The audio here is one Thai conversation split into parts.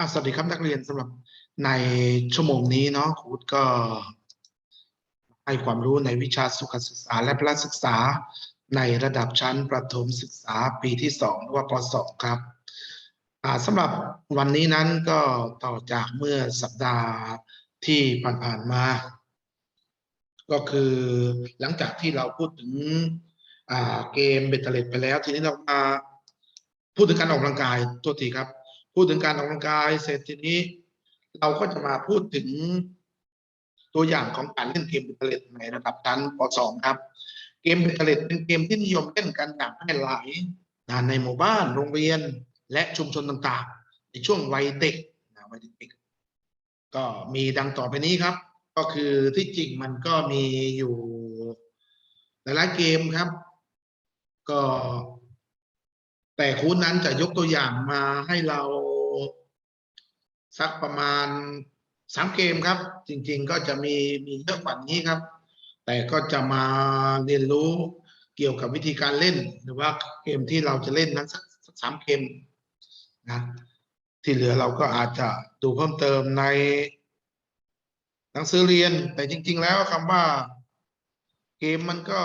อะสวัสดีครับนักเรียนสำหรับในชั่วโมงนี้เนาะครูก็ ให้ความรู้ในวิชาสุขศึกษาและพละศึกษา ในระดับชั้นประถมศึกษาปีที่สองหรือว่าปสองครับอ่าสำหรับวันนี้นั้นก็ต่อจากเมื่อสัปดาห์ที่ผ่านๆมา ก็คือหลังจากที่เราพูดถึงอ่าเกมเบตเตอร์เลตไปแล้ว ทีนี้เรามาพูดถึงการออกกำลังกายตัวทีครับ พูดถึงการออกกำลังกาย เสร็จทีนี้ เราก็จะมาพูดถึงตัวอย่างของการเล่นเกมเบตเตอร์เลตในระดับชั้นป .2 ครับ เกมเบตเตอร์เลตเป็นเกมที่นิยมเล่นกันอย่างแพร่หลายในหมู่บ้านโรงเรียนและชุมชนต่างๆ ในช่วงวัยเด็กนะวัยเด็กก็มีดังต่อไปนี้ครับ ก็คือที่จริงมันก็มีอยู่หลายๆเกมครับ ก็ แต่ครูนั้นจะยกตัวอย่างมาให้เราสักประมาณสามเกมครับ จริง ๆ ก็จะมีมีเยอะกว่านี้ครับ แต่ก็จะมาเรียนรู้เกี่ยวกับวิธีการเล่น หรือว่าเกมที่เราจะเล่นนั้นสักสามเกมนะที่เหลือเราก็อาจจะดูเพิ่มเติมในหนังสือเรียน แต่จริง ๆ แล้วคำว่าเกมมันก็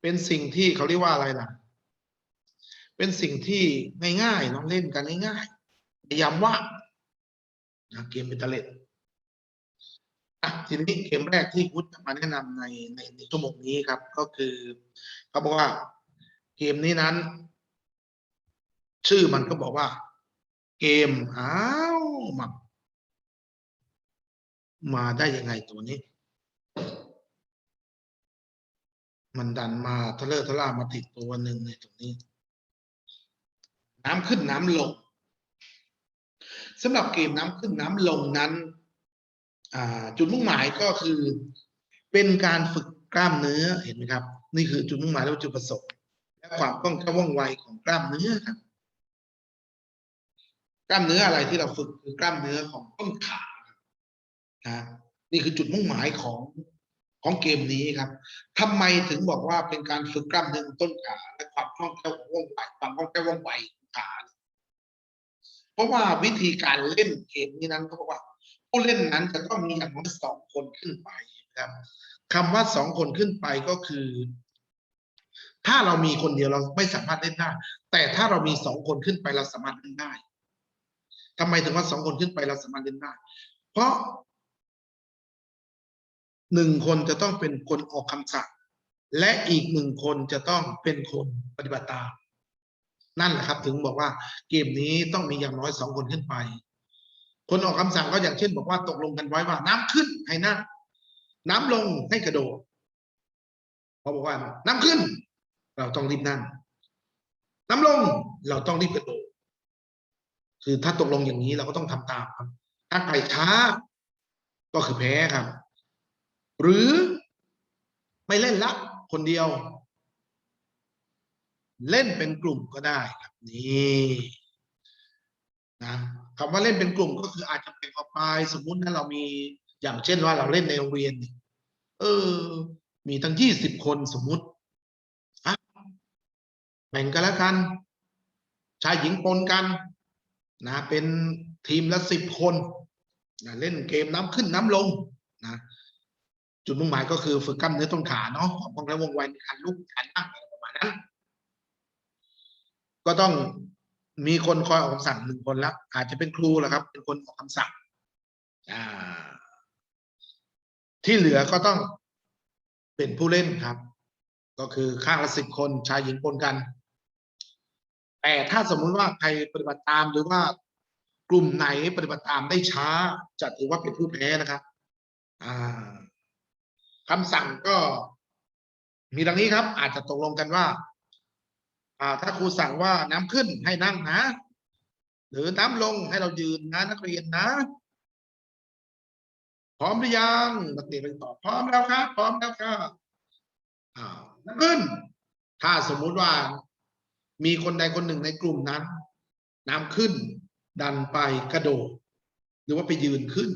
เป็นสิ่งที่เขาเรียกว่าอะไรล่ะ เป็นสิ่งที่ง่ายๆน้องเล่นกันง่ายๆในยามว่านะเกมเบตเตอร์เลตอะทีนี้เกมแรกที่พุทธจะมาแนะนำในในในชั่วโมงนี้ครับ ก็คือเขาบอกว่าเกมนี้นั้น ชื่อมันก็บอกว่า เกมอ้าวมามาได้ยังไงตัวนี้ มันดันมาทะเลอะทะล่ามาติดตัวหนึ่งในตรงนี้ น้ำขึ้นน้ำลงสำหรับเกมน้ำขึ้นน้ำลงนั้นจุดมุ่งหมายก็คือ เป็นการฝึกกล้ามเนื้อเห็นไหมครับ นี่คือจุดมุ่งหมายและจุดประสงค์และความคล่องแคล่วว่องไวของกล้ามเนื้อครับกล้ามเนื้ออะไรที่เราฝึกคือกล้ามเนื้อของต้นขาครับนะนี่คือจุดมุ่งหมายของของเกมนี้ครับทำไมถึงบอกว่าเป็นการฝึกกล้ามเนื้อของต้นขาและความคล่องแคล่วของว่องไวความคล่องแคล่วว่องไว ราะว่าวิธีการเล่นเกมนี้นั้นเขาบอกว่า ผู้เล่นนั้นจะต้องมีอย่างน้อยสองคนขึ้นไปนะครับคำว่าสองคนขึ้นไปก็คือ ถ้าเรามีคนเดียวเราไม่สามารถเล่นได้ แต่ถ้าเรามีสองคนขึ้นไปเราสามารถเล่นได้ทำไมถึงว่าสองคนขึ้นไปเราสามารถเล่นได้ เพราะหนึ่งคนจะต้องเป็นคนออกคำสั่งและอีกหนึ่งคนจะต้องเป็นคนปฏิบัติตาม นั่นแหละครับ ถึงบอกว่าเกมนี้ต้องมีอย่างน้อยสองคนขึ้นไป คนออกคำสั่งก็อย่างเช่น บอกว่าตกลงกันไว้ว่า น้ำขึ้นให้นั่งน้ำลงให้กระโดดเขาบอกว่า น้ำขึ้น เราต้องรีบนั่งน้ำลงเราต้องรีบกระโดดคือถ้าตกลงอย่างนี้เราก็ต้องทำตามครับ ถ้าใครช้า ก็คือแพ้ครับ หรือไม่เล่นละคนเดียว เล่นเป็นกลุ่มก็ได้ครับนี่นะคำว่าเล่นเป็นกลุ่มก็คืออาจจะแบ่งออกไปสมมุติถ้าเรามีอย่างเช่นว่าเราเล่นในโรงเรียนเออ มีตั้งยี่สิบคนสมมุติอะแบ่งกันแล้วกัน ชายหญิงปนกัน นะ เป็นทีมละสิบคนนะเล่นเกมน้ำขึ้นน้ำลงนะจุดมุ่งหมายก็คือฝึกกล้ามเนื้อต้นขาเนาะของป้องวงไวในการลุกการนั่งอะไรประมาณนั้น ก็ต้องมีคนคอยออกคำสั่งหนึ่งคนแล้ว อาจจะเป็นครูแหละครับ เป็นคนออกคำสั่งที่เหลือก็ต้องเป็นผู้เล่นครับ ก็คือข้างละสิบคนชายหญิงปนกัน แต่ถ้าสมมุติว่าใครปฏิบัติตามหรือว่ากลุ่มไหนปฏิบัติตามได้ช้าจะถือว่าเป็นผู้แพ้นะครับคำสั่งก็มีดังนี้ครับ อาจจะตกลงกันว่า อ่าถ้าครูสั่งว่าน้ำขึ้นให้นั่งนะ หรือน้ำลงให้เรายืนนะนักเรียนนะ พร้อมหรือยังนักเรียนไปตอบพร้อมแล้วครับ พร้อมแล้วครับอ่าน้ำขึ้น ถ้าสมมุติว่า มีคนใดคนหนึ่งในกลุ่มนั้น น้ำขึ้น ดันไปกระโดด หรือว่าไปยืนขึ้น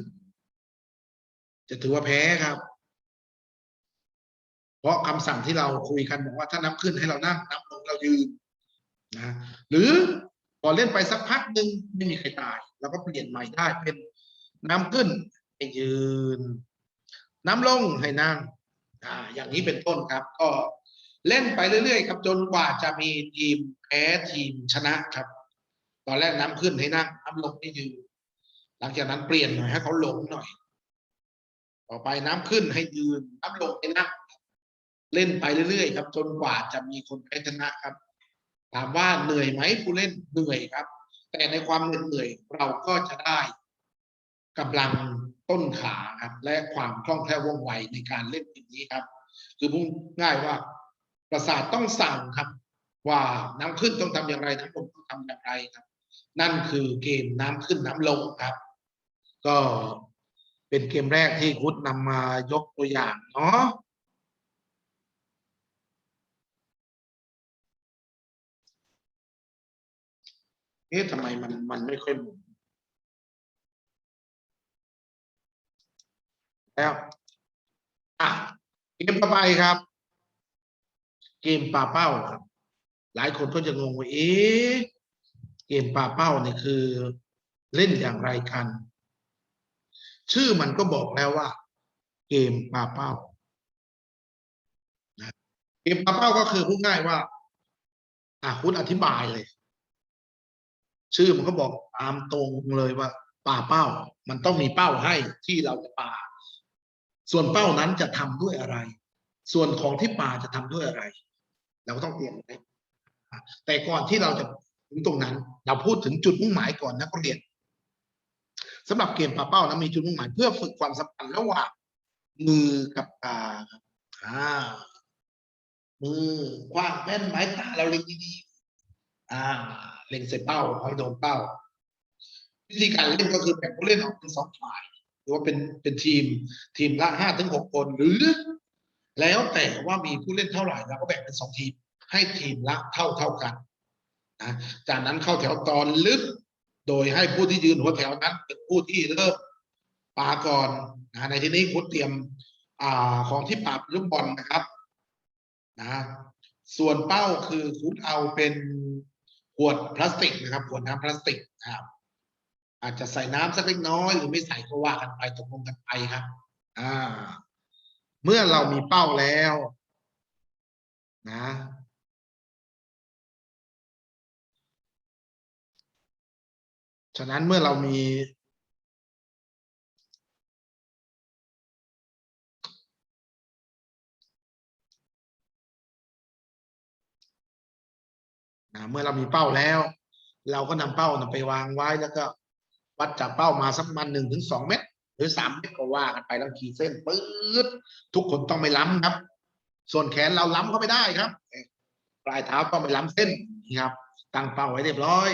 จะถือว่าแพ้ครับเพราะคำสั่งที่เราคุยกันบอกว่าถ้าน้ำขึ้นให้เรานั่งน้ำล ยืนนะหรือพอเล่นไปสักพักหนึ่งไม่มีใครตาย เราก็เปลี่ยนใหม่ได้เป็นน้ำขึ้นให้ยืน น้ำลงให้นั่งอ่าอย่างนี้เป็นต้นครับ ก็เล่นไปเรื่อยๆครับจนกว่าจะมีทีมแพ้ทีมชนะครับ ตอนแรกน้ำขึ้นให้นั่งน้ำลงให้ยืน หลังจากนั้นเปลี่ยนหน่อยให้เขาหลงหน่อย ต่อไปน้ำขึ้นให้ยืนน้ำลงให้นั่ง เล่นไปเรื่อยๆครับ จนกว่าจะมีคนแพ้ชนะครับ ถามว่าเหนื่อยไหมผู้เล่นเหนื่อยครับ แต่ในความเหนื่อยเราก็จะได้กำลังต้นขาครับ และความคล่องแคล่วว่องไวในการเล่นเกมนี้ครับ คือพูดง่ายว่าประสาทต้องสั่งครับ ว่าน้ำขึ้นต้องทำอย่างไรน้ำลงต้องทำอย่างไรครับ นั่นคือเกมน้ำขึ้นน้ำลงครับ ก็เป็นเกมแรกที่คุดนำมายกตัวอย่างเนาะ เอ๊ะทำไมมันมันไม่ค่อยหมุนแล้วอะเกมต่อไปครับ เกมปลาเป้าครับ หลายคนก็จะงงว่าเอ๊ะเกมปลาเป้าเนี่ยคือ เล่นอย่างไรกัน ชื่อมันก็บอกแล้วว่า เกมปลาเป้านะเกมปลาเป้าก็คือพูดง่ายว่าอะคุณอธิบายเลย ชื่อมันก็บอกตามตรงเลยว่าป่าเป้า มันต้องมีเป้าให้ที่เราจะป่า ส่วนเป้านั้นจะทำด้วยอะไร ส่วนของที่ป่าจะทำด้วยอะไร เราก็ต้องเตรียมไว้แต่ก่อนที่เราจะถึงตรงนั้น เราพูดถึงจุดมุ่งหมายก่อนนักเรียนสำหรับเกมป่าเป้านะมีจุดมุ่งหมายเพื่อฝึกความสัมพันธ์ระหว่างมือกับตาครับอ่ามือกว้างแม่นไม้ตาเราเล็งดีๆอ่า เล็งใส่เป้าให้โดนเป้า วิธีการเล่นก็คือแบ่งผู้เล่นออกเป็นสองฝ่าย หรือว่าเป็นเป็นทีมทีมละห้าถึงหกคนหรือ แล้วแต่ว่ามีผู้เล่นเท่าไหร่เราก็แบ่งเป็นสองทีม ให้ทีมละเท่าเท่ากันนะจากนั้นเข้าแถวตอนลึก โดยให้ผู้ที่ยืนหัวแถวนั้น เป็นผู้ที่เริ่มปาก่อนนะในที่นี้คุณเตรียมอ่าของที่ปาลูกบอลนะครับนะส่วนเป้าคือคุณเอาเป็น ขวดพลาสติกนะครับขวดน้ำพลาสติกนะครับอาจจะใส่น้ำสักเล็กน้อยหรือไม่ใส่ก็ว่ากันไปตกลงกันไปครับอ่า เมื่อเรามีเป้าแล้ว นะ ฉะนั้นเมื่อเรามี นะเมื่อเรามีเป้าแล้ว เราก็นำเป้านะไปวางไว้แล้วก็ วัดจากเป้ามาสักประมันหนึ่งถึงสองเมตร หรือสามเมตรก็ว่ากันไปแล้วขีดเส้นปื๊ดทุกคนต้องไม่ล้ำครับ ส่วนแขนเราล้ำเข้าไปได้ครับ ปลายเท้าต้องไม่ล้ำเส้นนี่ครับ ตั้งเป้าไว้เรียบร้อย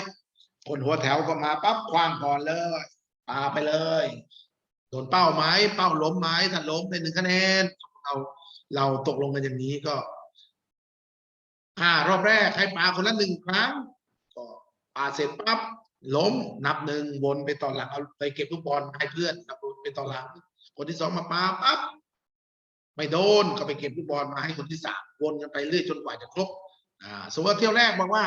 คนหัวแถวก็มาปั๊บควางก่อนเลยปาไปเลยโดนเป้าไหมเป้าล้มไหมถ้าล้มเป็นหนึ่งคะแนนเราเราตกลงกันอย่างนี้ก็ อ่ารอบแรกให้ปาคนละหนึ่งครั้ง ก็ปาเสร็จปั๊บล้มนับหนึ่งวนไปต่อหลังเอาไปเก็บลูกบอลให้เพื่อนนับวนไปต่อหลัง คนที่สองมาปาปั๊บไม่โดนก็ไปเก็บลูกบอลมาให้คนที่สามวนกันไปเรื่อยจนกว่าจะครบอ่าสมมติว่าเที่ยวแรกบอกว่า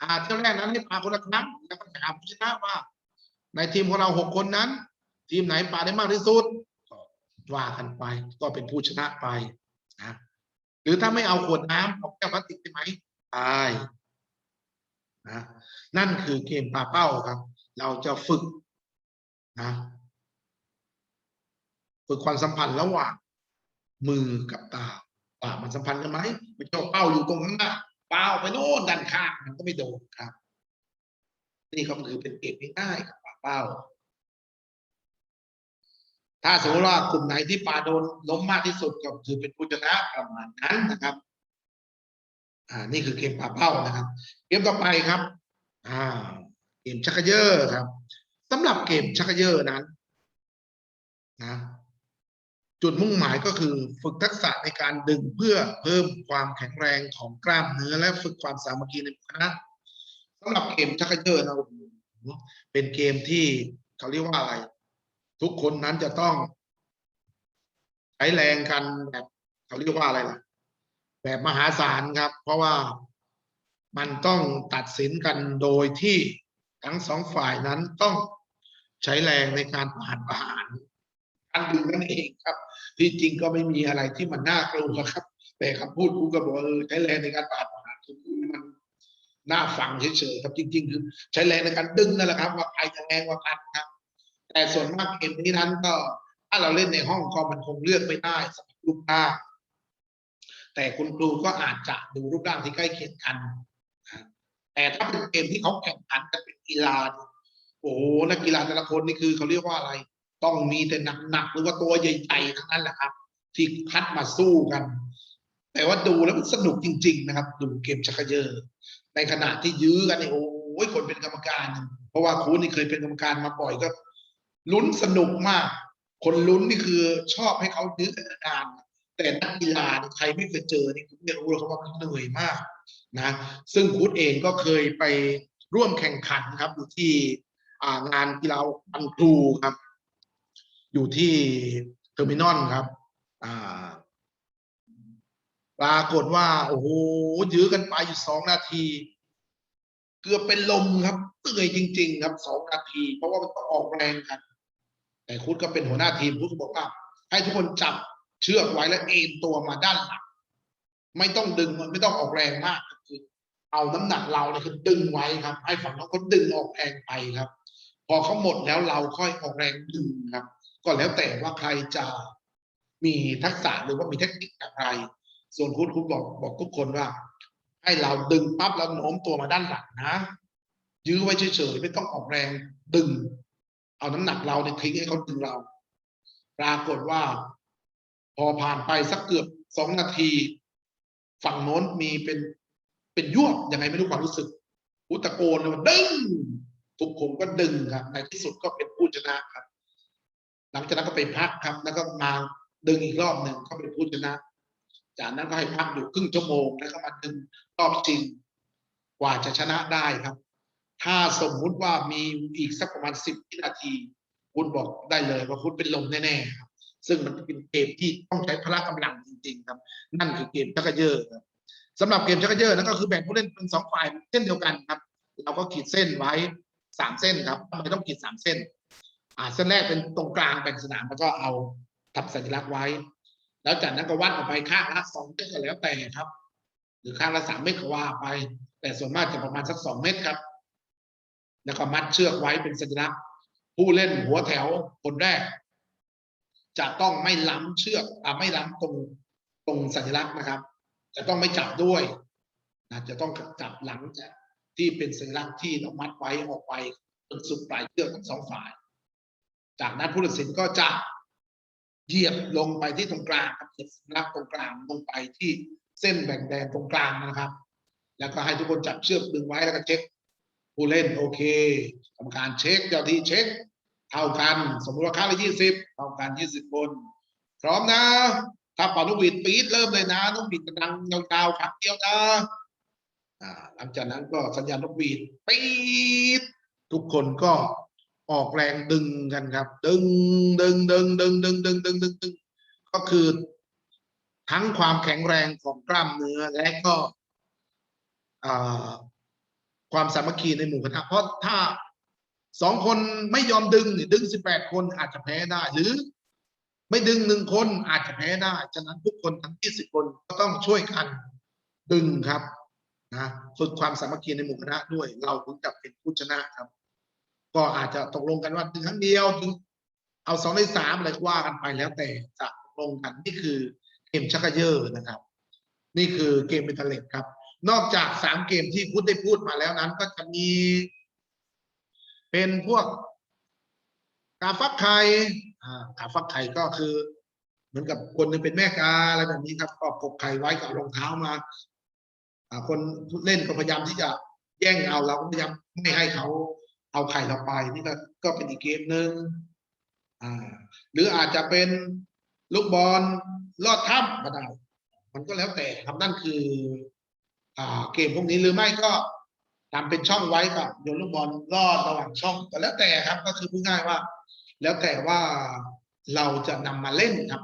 อ่าเที่ยวแรกนั้นให้ปาคนละครั้งแล้วก็ถามผู้ชนะว่า ในทีมของเราหกคนนั้น ทีมไหนปาได้มากที่สุดก็ว่ากันไปก็เป็นผู้ชนะไปนะ หรือถ้าไม่เอาขวดน้ำเอาแก้วพลาสติกได้ไหมได้นะนั่นคือเกมปาเป้าครับ เราจะฝึกนะฝึกความสัมพันธ์ระหว่างมือกับตาว่ามันสัมพันธ์กันไหมไม่ใช่ว่าเป้าอยู่ตรงข้างหน้าเป้าไปโน่นด้านข้างมันก็ไม่โดนครับ นี่ก็คือเป็นเกมง่ายๆครับปาเป้า ถ้าสมมติว่ากลุ่มไหนที่ปาโดนล้มมากที่สุดก็คือเป็นผู้ชนะประมาณนั้นนะครับ อ่า นี่คือเกมปาเป้านะครับ เกมต่อไปครับ อ่า เกมชักเยอครับสำหรับเกมชักเยอนั้น นะ จุดมุ่งหมายก็คือฝึกทักษะในการดึงเพื่อเพิ่มความแข็งแรงของกล้ามเนื้อและฝึกความสามัคคีในคณะสำหรับเกมชักเยอนะเป็นเกมที่เขาเรียกว่าอะไร ทุกคนนั้นจะต้อง ใช้แรงกันแบบเขาเรียกว่าอะไรล่ะ แบบมหาศาลครับ เพราะว่ามันต้องตัดสินกันโดยที่ทั้งสองฝ่ายนั้นต้องใช้แรงในการผ่านประหารการดึงนั่นเองครับ ที่จริงก็ไม่มีอะไรที่มันน่ากลัวครับ แต่คำพูดกูก็บอกว่าเออใช้แรงในการผ่านประหารคือมันน่าฟังเฉยๆครับจริง ๆ คือ ใช้แรงในการดึงนั่นแหละครับ ว่าใครจะแรงกว่ากันครับ แต่ส่วนมากเกมนี้นั้นก็ ถ้าเราเล่นในห้องก็มันคงเลือกไม่ได้สำหรับรูปร่างแต่คุณครูก็อาจจะดูรูปร่างที่ใกล้เคียงกันแต่ถ้าเป็นเกมที่เขาแข่งขันกันเป็นกีฬาโอ้โหนักกีฬาแต่ละคนนี่คือเขาเรียกว่าอะไร ต้องมีแต่หนักๆหรือว่าตัวใหญ่ๆทั้งนั้นแหละครับ ที่คัดมาสู้กัน แต่ว่าดูแล้วมันสนุกจริง ๆ นะครับ ดูเกมชักเยอในขณะที่ยื้อกันเนี่ยโอ้ยคนเป็นกรรมการ เพราะว่าครูนี่เคยเป็นกรรมการมาบ่อยก็ ลุ้นสนุกมาก คนลุ้นนี่คือชอบให้เขายื้อกันานแต่นักกีฬาเนี่ยใครไม่เคยเจอนี่คุณไม่รู้หรอกครับว่ามันเหนื่อยมากนะซึ่งคูดเองก็เคยไปร่วมแข่งขันครับ อยู่ที่งานกีฬาบันครูครับ อยู่ที่เทอร์มินอลครับปรากฏว่า โอ้โหยื้อกันไปอยู่สองนาที เกือบเป็นลมครับเตื่อยจริง ๆ ครับสองนาที เพราะว่ามันต้องออกแรงกัน แต่คุดก็เป็นหัวหน้าทีมคุดก็บอกว่าให้ทุกคนจับเชือกไว้แล้วเอ็นตัวมาด้านหลังไม่ต้องดึงไม่ต้องออกแรงมากคือเอาน้ำหนักเราเนี่ยคือดึงไว้ครับ ให้ฝั่งน้องเขาดึงออกแรงไปครับ พอเขาหมดแล้วเราค่อยออกแรงดึงครับ ก็แล้วแต่ว่าใครจะมีทักษะหรือว่ามีเทคนิคอะไร ส่วนคุณคุณบอกบอกทุกคนว่า ให้เราดึงปั๊บแล้วโน้มตัวมาด้านหลังนะ ยื้อไว้เฉยๆไม่ต้องออกแรงดึง เอาน้ำหนักเราเนี่ยทิ้งให้เขาดึงเรา ปรากฏว่า พอผ่านไปสักเกือบสองนาที ฝั่งโน้นมีเป็นเป็นยวบยังไงไม่รู้ความรู้สึกอุตะโกนเลยว่าดึงทุกคนก็ดึงครับ ในที่สุดก็เป็นผู้ชนะครับ หลังจากนั้นก็ไปพักครับ แล้วก็มาดึงอีกรอบหนึ่งก็เป็นผู้ชนะ จากนั้นก็ให้พักอยู่ครึ่งชั่วโมงแล้วก็มาดึงรอบจริงกว่าจะชนะได้ครับ ถ้าสมมุติว่ามีอีกสักประมาณสิบวินาที คุณบอกได้เลยว่าคุณเป็นลมแน่ๆครับซึ่งมันเป็นเกมที่ต้องใช้พละกำลังจริง ๆ ครับ นั่นคือเกมชักเยอครับสำหรับเกมชักเยอนั่นก็คือแบ่งผู้เล่นเป็นสองฝ่ายเส้นเดียวกันครับ เราก็ขีดเส้นไว้สามเส้นครับทำไมต้องขีดสามเส้น อ่าเส้นแรกเป็นตรงกลางแบ่งสนามแล้วก็เอาทำสัญลักษณ์ไว้ แล้วจากนั้นก็วัดออกไปข้างละสองเมตรก็แล้วแต่ครับ หรือข้างละสามเมตรก็ว่าไป แต่ส่วนมากจะประมาณสักสองเมตรครับ แล้วก็มัดเชือกไว้เป็นสัญลักษณ์ ผู้เล่นหัวแถวคนแรก จะต้องไม่ล้ำเชือกอ่าไม่ล้ำตรงตรงสัญลักษณ์นะครับ จะต้องไม่จับด้วยนะจะต้องจับหลังจากที่เป็นสัญลักษณ์ที่เรามัดไว้ออกไปจนสุดปลายเชือกทั้งสองฝ่าย จากนั้นผู้ตัดสินก็จะเหยียบลงไปที่ตรงกลางครับเหยียบสัญลักษณ์ตรงกลางลงไปที่เส้นแบ่งแดนตรงกลางนะครับ แล้วก็ให้ทุกคนจับเชือกดึงไว้แล้วก็เช็ค ผู้เล่นโอเคกรรมการเช็คเจ้าที่เช็คเท่ากัน สมมติว่าค่าละยี่สิบเท่ากันยี่สิบคนพร้อมนะ ถ้าเป่านกหวีดปี๊ดเริ่มเลยนะนกหวีดจะดังยาวๆครั้งเดียวนะหลังจากนั้นก็สัญญาณนกหวีดปี๊ดทุกคนก็ออกแรงดึงกันครับ ดึงดึงดึงดึงดึงดึงดึงดึงดึงก็คือ ทั้งความแข็งแรงของกล้ามเนื้อและก็ ความสามัคคีในหมู่คณะเพราะถ้าสองคนไม่ยอมดึงดึงสิบแปดคนอาจจะแพ้ได้ หรือไม่ดึงหนึ่งคนอาจจะแพ้ได้ ฉะนั้นทุกคนทั้งยี่สิบคนก็ต้องช่วยกันดึงครับนะฝึกความสามัคคีในหมู่คณะด้วย เราถึงจะเป็นผู้ชนะครับ ก็อาจจะตกลงกันว่าดึงครั้งเดียวถึงเอาสองในสามอะไรก็ว่ากันไปแล้วแต่จะตกลงกันนี่คือเกมชักเยอนะครับ นี่คือเกมเบนเทเล็ตครับ นอกจากสามเกมที่พุทธได้พูดมาแล้วนั้น ก็จะมี เป็นพวกกาฟักไข่อ่ากาฟักไข่ก็คือ เหมือนกับคนนึงเป็นแม่กาอะไรแบบนี้ครับก็กบไข่ไว้กับรองเท้ามาคนเล่นก็พยายามที่จะแย่งเอาเราก็พยายามไม่ให้เขาเอาไข่เราไปนี่ก็ก็เป็นอีกเกมหนึ่งอ่า หรืออาจจะเป็นลูกบอลลอดถ้ำก็ได้ มันก็แล้วแต่ครับนั่นคือ เกมพวกนี้หรือไม่ก็ทำเป็นช่องไว้กับโยนลูกบอลลอดระหว่างช่องก็แล้วแต่ครับ ก็คือพูดง่ายว่า แล้วแต่ว่าเราจะนำมาเล่นครับ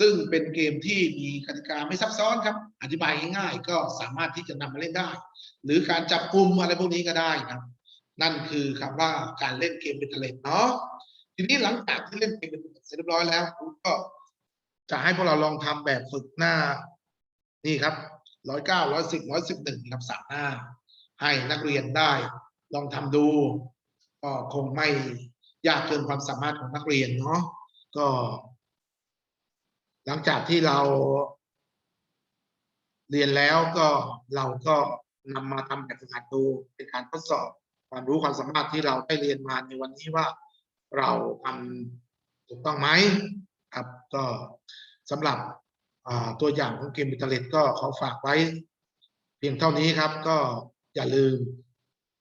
ซึ่งเป็นเกมที่มีกติกาไม่ซับซ้อนครับ อธิบายง่ายๆก็สามารถที่จะนำมาเล่นได้ หรือการจับกลุ่มอะไรพวกนี้ก็ได้ครับ นั่นคือคำว่าการเล่นเกมเป็นเทเลตเนาะทีนี้หลังจากที่เล่นเกมเป็นเทเลตเสร็จเรียบร้อยแล้วก็จะให้พวกเราลองทำแบบฝึกหน้านี่ครับ ร้อยเก้าร้อยสิบร้อยสิบหนึ่งครับสามหน้า ให้นักเรียนได้ ลองทำดู ก็คงไม่ยากเกินความสามารถของนักเรียนเนาะก็ หลังจากที่เรา เรียนแล้วก็เราก็นำมาทำแบบฝึกหัดดูเป็นการทดสอบความรู้ความสามารถที่เราได้เรียนมาในวันนี้ว่าเราทำถูกต้องไหมครับก็สำหรับ ตัวอย่างของเกมอิเตาเลตก็ขอฝากไว้ เพียงเท่านี้ครับ ก็อย่าลืม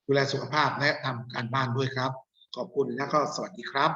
ดูแลสุขภาพและทำการบ้านด้วยครับ ขอบคุณและก็สวัสดีครับ